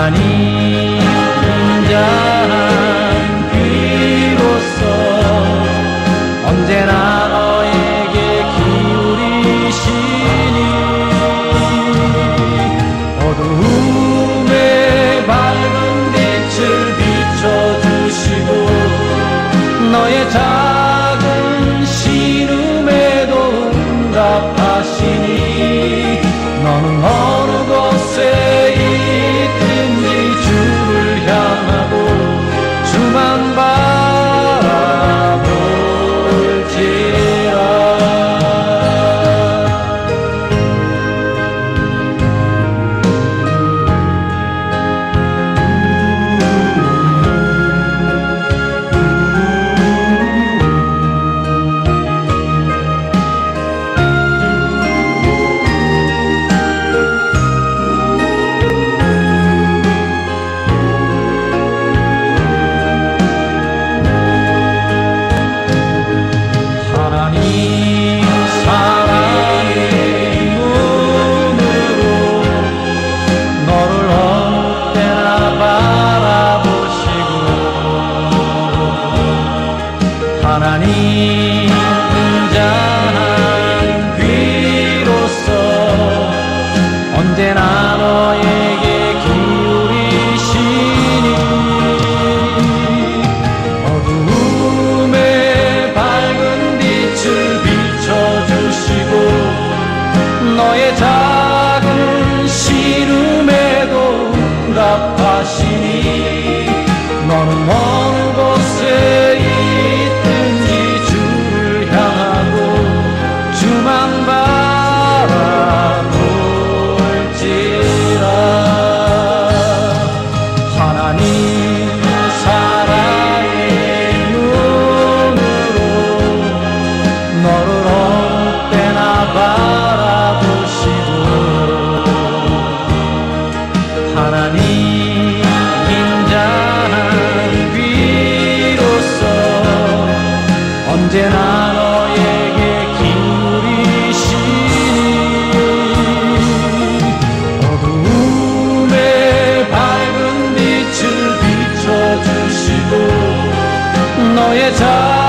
바 하나님 인자한 귀로서 언제나 너에게 기울이시니 어두움에 밝은 빛을 비춰주시고 너의 작은 시름에도 응답하시니 너는 하나님 인자한 위로서 언제나 너에게 기울이시니 어둠에 밝은 빛을 비춰주시고 너의 자